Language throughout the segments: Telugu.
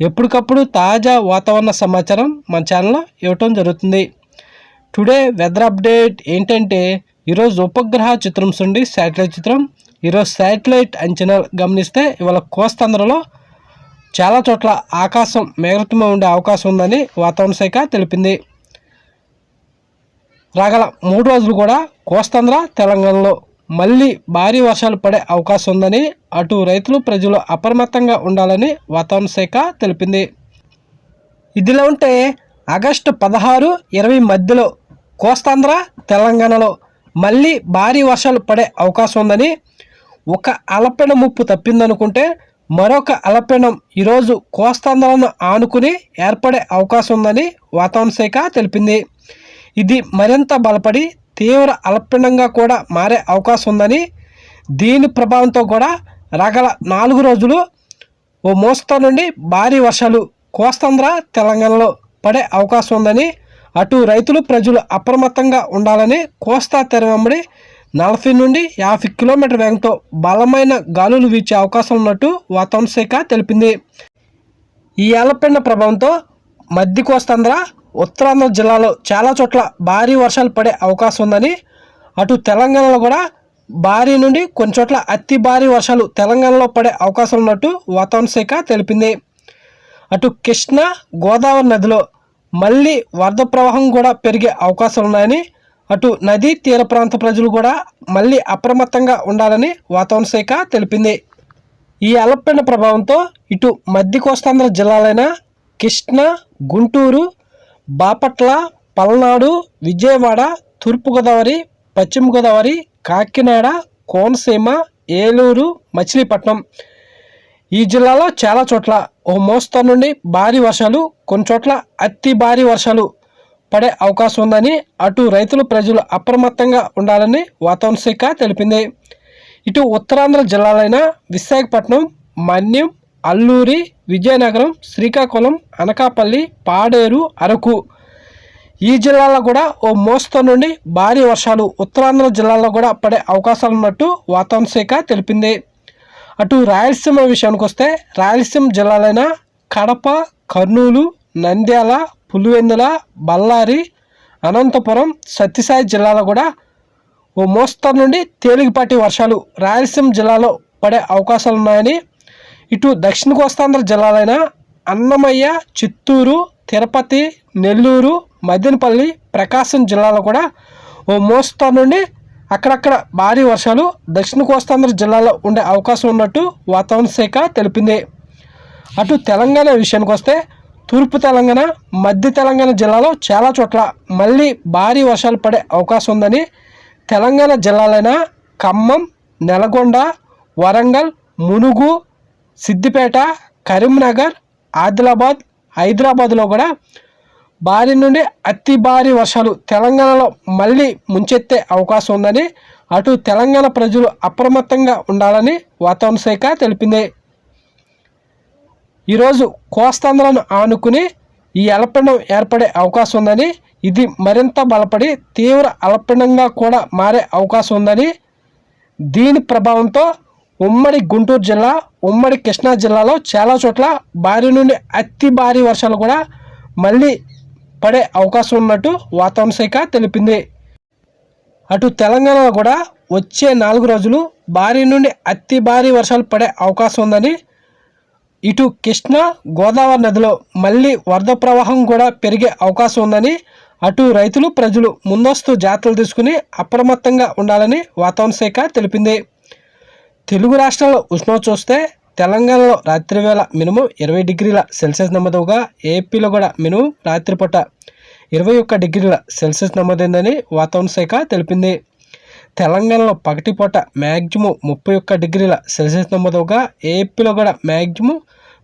ఎప్పటికప్పుడు తాజా వాతావరణ సమాచారం మన ఛానల్లో ఇవ్వటం జరుగుతుంది. టుడే వెదర్ అప్డేట్ ఏంటంటే ఈరోజు ఉపగ్రహ చిత్రం నుండి శాటిలైట్ చిత్రం ఈరోజు శాటిలైట్ అంచనా గమనిస్తే ఇవాళ కోస్తాంధ్రలో చాలా చోట్ల ఆకాశం మేఘత్వమే ఉండే అవకాశం ఉందని వాతావరణ శాఖ తెలిపింది. రాగల మూడు రోజులు కూడా కోస్తాంధ్ర తెలంగాణలో మళ్ళీ భారీ వర్షాలు పడే అవకాశం ఉందని అటు రైతులు ప్రజలు అప్రమత్తంగా ఉండాలని వాతావరణ శాఖ తెలిపింది. ఇదిలా ఉంటే ఆగస్టు పదహారు ఇరవై మధ్యలో కోస్తాంధ్ర తెలంగాణలో మళ్ళీ భారీ వర్షాలు పడే అవకాశం ఉందని ఒక అలపెన ముప్పు తప్పిందనుకుంటే మరొక అలపెనం ఈరోజు కోస్తాంధ్రను ఆనుకుని ఏర్పడే అవకాశం ఉందని వాతావరణ శాఖ తెలిపింది. ఇది మరింత బలపడి తీవ్ర అల్పపీడంగా కూడా మారే అవకాశం ఉందని దీని ప్రభావంతో కూడా రగల నాలుగు రోజులు ఓ మోస్తా నుండి భారీ వర్షాలు కోస్తాంధ్ర తెలంగాణలో పడే అవకాశం ఉందని అటు రైతులు ప్రజలు అప్రమత్తంగా ఉండాలని కోస్తా తెర వెంబడి నలభై నుండి యాభై కిలోమీటర్ వేగంతో బలమైన గాలులు వీచే అవకాశం ఉన్నట్టు వాతావరణ శాఖ తెలిపింది. ఈ అలపిండ ప్రభావంతో మధ్య కోస్తాంధ్ర ఉత్తరాంధ్ర జిల్లాలో చాలా చోట్ల భారీ వర్షాలు పడే అవకాశం ఉందని అటు తెలంగాణలో కూడా భారీ నుండి కొన్ని చోట్ల అతి భారీ వర్షాలు తెలంగాణలో పడే అవకాశం ఉన్నట్టు వాతావరణ శాఖ తెలిపింది. అటు కృష్ణ గోదావరి నదిలో మళ్ళీ వరద ప్రవాహం కూడా పెరిగే అవకాశాలు ఉన్నాయని అటు నదీ తీర ప్రాంత ప్రజలు కూడా మళ్ళీ అప్రమత్తంగా ఉండాలని వాతావరణ శాఖ తెలిపింది. ఈ అలపెండ ప్రభావంతో ఇటు మధ్య కోస్తాంధ్ర జిల్లాలైన కృష్ణ గుంటూరు బాపట్ల పల్నాడు విజయవాడ తూర్పుగోదావరి పశ్చిమ గోదావరి కాకినాడ కోనసీమ ఏలూరు మచిలీపట్నం. ఈ జిల్లాలో చాలా చోట్ల ఓ మోస్తరు నుండి భారీ వర్షాలు కొన్ని చోట్ల అతి భారీ వర్షాలు పడే అవకాశం ఉందని అటు రైతులు ప్రజలు అప్రమత్తంగా ఉండాలని వాతావరణ శాఖ తెలిపింది. ఇటు ఉత్తరాంధ్ర జిల్లాలైన విశాఖపట్నం మన్యం అల్లూరి విజయనగరం శ్రీకాకుళం అనకాపల్లి పాడేరు అరకు. ఈ జిల్లాలో కూడా ఓ మోస్తరు నుండి భారీ వర్షాలు ఉత్తరాంధ్ర జిల్లాలో కూడా పడే అవకాశాలు ఉన్నట్టు వాతావరణ శాఖ తెలిపింది. అటు రాయలసీమ విషయానికి వస్తే రాయలసీమ జిల్లాలైన కడప కర్నూలు నంద్యాల పులివెందుల బళ్ళారి అనంతపురం సత్యసాయి జిల్లాలో కూడా ఓ మోస్తరు నుండి తేలికపాటి వర్షాలు రాయలసీమ జిల్లాలో పడే అవకాశాలు ఉన్నాయని ఇటు దక్షిణ కోస్తాంధ్ర జిల్లాలైన అన్నమయ్య చిత్తూరు తిరుపతి నెల్లూరు మదనపల్లి ప్రకాశం జిల్లాలో కూడా ఓ మోస్తా నుండి అక్కడక్కడ భారీ వర్షాలు దక్షిణ కోస్తాంధ్ర జిల్లాలో ఉండే అవకాశం ఉన్నట్టు వాతావరణ శాఖ తెలిపింది. అటు తెలంగాణ విషయానికి వస్తే తూర్పు తెలంగాణ మధ్య తెలంగాణ జిల్లాలో చాలా చోట్ల మళ్ళీ భారీ వర్షాలు పడే అవకాశం ఉందని తెలంగాణ జిల్లాలైన ఖమ్మం నల్గొండ వరంగల్ మునుగు సిద్దిపేట కరీంనగర్ ఆదిలాబాద్ హైదరాబాద్లో కూడా భారీ నుండి అతి భారీ వర్షాలు తెలంగాణలో మళ్ళీ ముంచెత్తే అవకాశం ఉందని అటు తెలంగాణ ప్రజలు అప్రమత్తంగా ఉండాలని వాతావరణ శాఖ తెలిపింది. ఈరోజు కోస్తాంధ్రను ఆనుకుని ఈ అలపిండం ఏర్పడే అవకాశం ఉందని ఇది మరింత బలపడి తీవ్ర అలపిండంగా కూడా మారే అవకాశం ఉందని దీని ప్రభావంతో ఉమ్మడి గుంటూరు జిల్లా ఉమ్మడి కృష్ణా జిల్లాలో చాలా చోట్ల భారీ నుండి అతి భారీ వర్షాలు కూడా మళ్ళీ పడే అవకాశం ఉన్నట్టు వాతావరణ శాఖ తెలిపింది. అటు తెలంగాణలో కూడా వచ్చే నాలుగు రోజులు భారీ నుండి అతి భారీ వర్షాలు పడే అవకాశం ఉందని ఇటు కృష్ణ గోదావరి నదిలో మళ్ళీ వరద ప్రవాహం కూడా పెరిగే అవకాశం ఉందని అటు రైతులు ప్రజలు ముందస్తు జాగ్రత్తలు తీసుకుని అప్రమత్తంగా ఉండాలని వాతావరణ శాఖ తెలిపింది. తెలుగు రాష్ట్రాల్లో ఉష్ణోగ్రత చూస్తే తెలంగాణలో రాత్రి వేళ మినిమం ఇరవై డిగ్రీల సెల్సియస్ నమోదుగా ఏపీలో కూడా మినిమం రాత్రిపూట ఇరవై ఒక్క డిగ్రీల సెల్సియస్ నమోదైందని వాతావరణ శాఖ తెలిపింది. తెలంగాణలో పగటిపూట మ్యాక్సిమం ముప్పై ఒక్క డిగ్రీల సెల్సియస్ నమోదవగా ఏపీలో కూడా మ్యాక్సిమం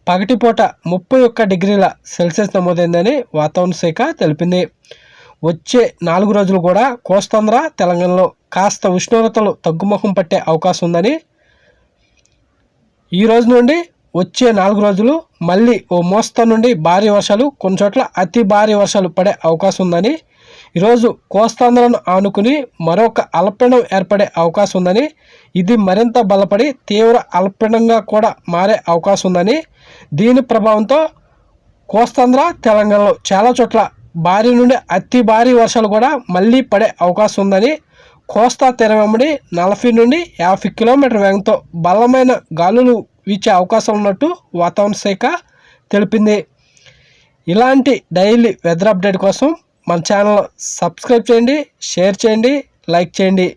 పగటిపూట ముప్పై ఒక్క డిగ్రీల సెల్సియస్ నమోదైందని వాతావరణ శాఖ తెలిపింది. వచ్చే నాలుగు రోజులు కూడా కోస్తాంధ్ర తెలంగాణలో కాస్త ఉష్ణోగ్రతలు తగ్గుముఖం పట్టే అవకాశం ఉందని ఈ రోజు నుండి వచ్చే నాలుగు రోజులు మళ్ళీ ఓ మోస్తా నుండి భారీ వర్షాలు కొన్ని చోట్ల అతి భారీ వర్షాలు పడే అవకాశం ఉందని ఈరోజు కోస్తాంధ్రను ఆనుకుని మరొక అల్పపీడనం ఏర్పడే అవకాశం ఉందని ఇది మరింత బలపడి తీవ్ర అల్పపీడనంగా కూడా మారే అవకాశం ఉందని దీని ప్రభావంతో కోస్తాంధ్ర తెలంగాణలో చాలా చోట్ల భారీ నుండి అతి భారీ వర్షాలు కూడా మళ్ళీ పడే అవకాశం ఉందని కోస్తా తీరం వెంబడి నలభై నుండి యాభై కిలోమీటర్ వేగంతో బలమైన గాలులు వీచే అవకాశం ఉన్నట్టు వాతావరణ శాఖ తెలిపింది. ఇలాంటి డైలీ వెదర్ అప్డేట్ కోసం మన ఛానల్ సబ్స్క్రైబ్ చేయండి షేర్ చేయండి లైక్ చేయండి.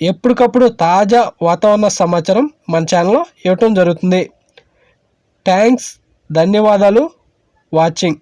ఎప్పటికప్పుడు తాజా వాతావరణ సమాచారం మన ఛానల్లో ఇవ్వటం జరుగుతుంది. థ్యాంక్స్ ధన్యవాదాలు వాచింగ్.